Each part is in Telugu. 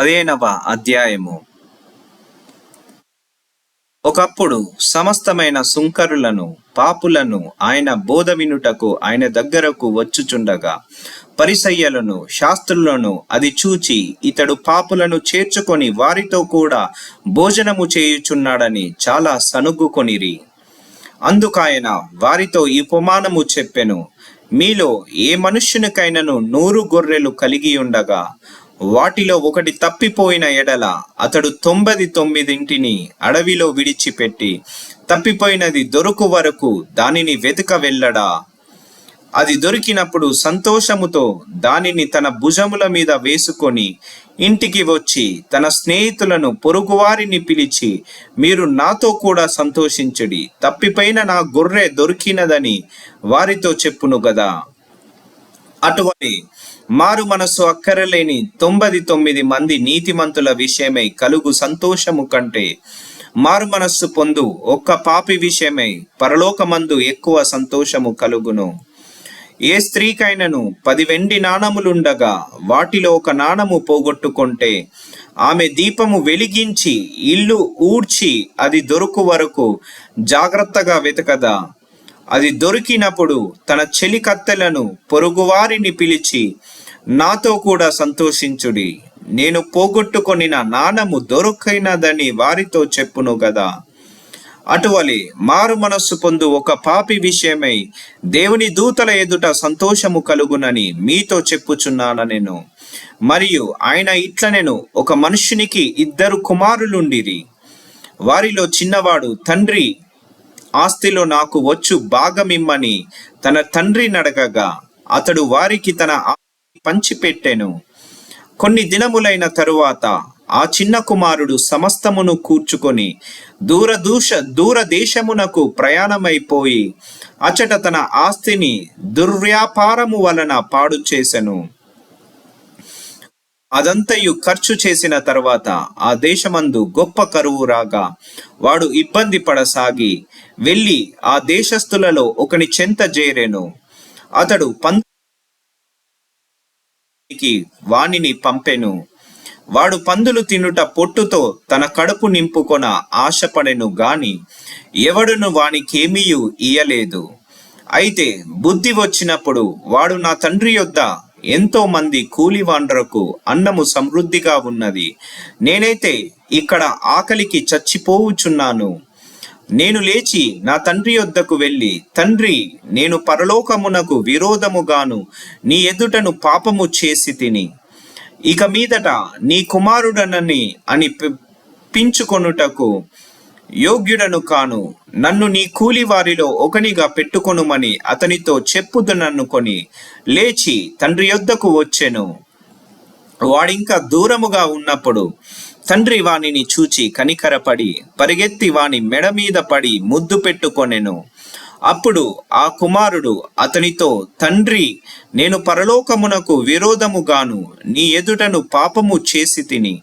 పదిహేనవ అధ్యాయము. ఒకప్పుడు సమస్తమైన సుంకరులను పాపులను ఆయన బోధ వినుటకు ఆయన దగ్గరకు వచ్చుచుండగా పరిసయ్యలను శాస్త్రులను అది చూచి ఇతడు పాపులను చేర్చుకొని వారితో కూడా భోజనము చేయుచున్నాడని చాలా సనుగుకొనిరి. అందుకాయన వారితో ఈ ఉపమానము చెప్పెను. మీలో ఏ మనుష్యునికైనను నూరు గొర్రెలు కలిగి ఉండగా వాటిలో ఒకటి తప్పిపోయిన ఎడల అతడు తొంభది తొమ్మిదింటిని అడవిలో విడిచిపెట్టి తప్పిపోయినది దొరుకు వరకు దానిని వెతుక వెళ్ళడా. అది దొరికినప్పుడు సంతోషముతో దానిని తన భుజముల మీద వేసుకొని ఇంటికి వచ్చి తన స్నేహితులను పొరుగువారిని పిలిచి మీరు నాతో కూడా సంతోషించుడి తప్పిపోయిన నా గొర్రె దొరికినదని వారితో చెప్పును గదా. అటువంటి మారు మనస్సు అక్కరలేని తొంభై తొమ్మిది మంది నీతిమంతుల విషయమై కలుగు సంతోషము కంటే మారు మనస్సు పొందు ఒక్క పాపి విషయమై పరలోకమందు ఎక్కువ సంతోషము కలుగును. ఏ స్త్రీకైనను పది వెండి నాణములుండగా వాటిలో ఒక నాణము పోగొట్టుకుంటే ఆమె దీపము వెలిగించి ఇల్లు ఊడ్చి అది దొరుకు వరకు జాగ్రత్తగా వెతకదా. అది దొరికినప్పుడు తన చెలికత్తెలను పొరుగువారిని పిలిచి నాతో కూడా సంతోషించుడి. నేను పోగొట్టుకొనిన నాణము దొరకైనదని వారితో చెప్పును గదా. అటువలే మారు మనస్సు పొందు ఒక పాపి విషయమై దేవుని దూతల ఎదుట సంతోషము కలుగునని మీతో చెప్పుచున్నాను నేను. మరియు ఆయన ఇట్ల నేను ఒక మనుష్యునికి ఇద్దరు కుమారులుండిరి. వారిలో చిన్నవాడు తండ్రి ఆస్తిలో నాకు వచ్చు భాగమిమ్మని తన తండ్రి నడగగా అతడు వారికి తన పంచిపెట్టెను. కొన్ని దినములైన తరువాత ఆ చిన్న కుమారుడు సమస్తమును కూర్చుకొని దూరదూష దూరదేశమునకు ప్రయాణమైపోయి అచట తన ఆస్తిని దుర్వ్యాపారము వలన పాడు చేసెను. అదంతయు ఖర్చు చేసిన తర్వాత ఆ దేశమందు గొప్ప కరువు రాగా వాడు ఇబ్బంది పడసాగి వెళ్ళి ఆ దేశస్థులలో ఒకని చెంత చేరెను అతడు పందుకి వానిని పంపెను. వాడు పందులు తినుట పొట్టుతో తన కడుపు నింపుకొన ఆశపడెను గాని ఎవడును వానికేమీయు ఇయ్యలేదు. అయితే బుద్ధి వచ్చినప్పుడు వాడు నా తండ్రి యొద్ద ఎంతో మంది కూలివాండ్రకు అన్నము సమృద్ధిగా ఉన్నది. నేనైతే ఇక్కడ ఆకలికి చచ్చిపోవుచున్నాను. నేను లేచి నా తండ్రి యొద్దకు వెళ్ళి తండ్రి నేను పరలోకమునకు విరోధముగాను నీ ఎదుటను పాపము చేసి తిని ఇక మీదట నీ కుమారుడనని అని పించుకొనుటకు యోగ్యుడను కాను. నన్ను నీ కూలి వారిలో ఒకనిగా పెట్టుకొనుమని అతనితో చెప్పుదుననుకొని లేచి తండ్రి యొద్దకు వచ్చెను. వాడింకా దూరముగా ఉన్నప్పుడు తండ్రి వానిని చూచి కనికరపడి పరిగెత్తి వాని మెడ మీద పడి ముద్దు పెట్టుకొనెను. అప్పుడు ఆ కుమారుడు అతనితో తండ్రి నేను పరలోకమునకు విరోధముగాను నీ ఎదుటను పాపము చేసి తిని.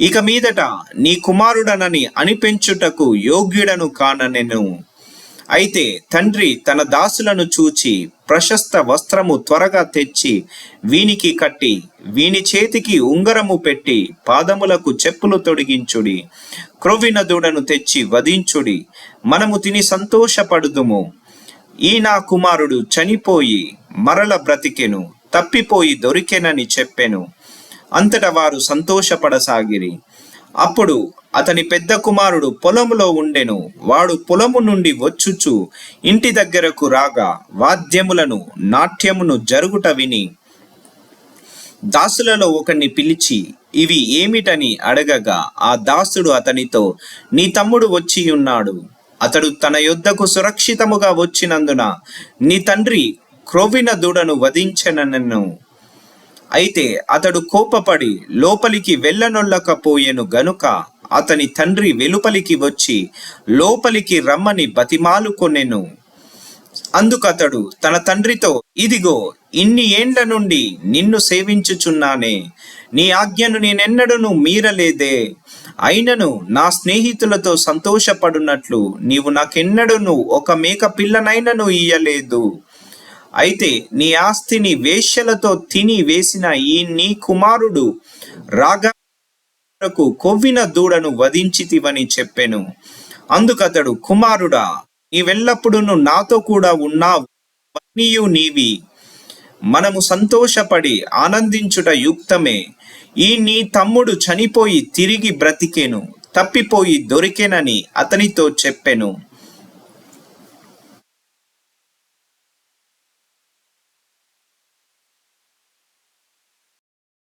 ఇక మీదట నీ కుమారుడనని అనిపించుటకు యోగ్యుడను కాననెను. అయితే తండ్రి తన దాసులను చూచి ప్రశస్త వస్త్రము త్వరగా తెచ్చి వీనికి కట్టి వీని చేతికి ఉంగరము పెట్టి పాదములకు చెప్పులు తొడిగించుడి. క్రొవ్విన దూడను తెచ్చి వధించుడి. మనము తిని సంతోషపడుదుము. ఈ నా కుమారుడు చనిపోయి మరల బ్రతికెను తప్పిపోయి దొరికెనని చెప్పెను. అంతట వారు సంతోషపడసాగిరి. అప్పుడు అతని పెద్ద కుమారుడు పొలములో ఉండెను. వాడు పొలము నుండి వచ్చుచు ఇంటి దగ్గరకు రాగా వాద్యములను నాట్యమును జరుగుట విని దాసులలో ఒకరిని పిలిచి ఇవి ఏమిటని అడగగా ఆ దాసుడు అతనితో నీ తమ్ముడు వచ్చి ఉన్నాడు. అతడు తన యొద్దకు సురక్షితముగా వచ్చినందున నీ తండ్రి క్రోవిన దూడను వధించనను అయితే అతడు కోపపడి లోపలికి వెళ్ళనొల్లకపోయెను గనుక అతని తండ్రి వెలుపలికి వచ్చి లోపలికి రమ్మని బతిమాలుకొనెను. అందుకతడు తన తండ్రితో ఇదిగో ఇన్ని ఏండ్ల నుండి నిన్ను సేవించుచున్నానే. నీ ఆజ్ఞను నేనెన్నడను మీరలేదే. అయినను నా స్నేహితులతో సంతోషపడునట్లు నీవు నాకెన్నడను ఒక మేక పిల్లనైనను ఇయ్యలేదు. అయితే నీ ఆస్తిని వేశ్యలతో తిని వేసిన ఈ నీ కుమారుడు రాగా కొరకు కొవ్విన దూడను వధించితివని చెప్పెను. అందుకతడు కుమారుడా నీవెల్లప్పుడూ నాతో కూడా ఉన్నావు నీయు నీవి. మనము సంతోషపడి ఆనందించుట యుక్తమే. ఈ నీ తమ్ముడు చనిపోయి తిరిగి బ్రతికెను తప్పిపోయి దొరికెనని అతనితో చెప్పెను.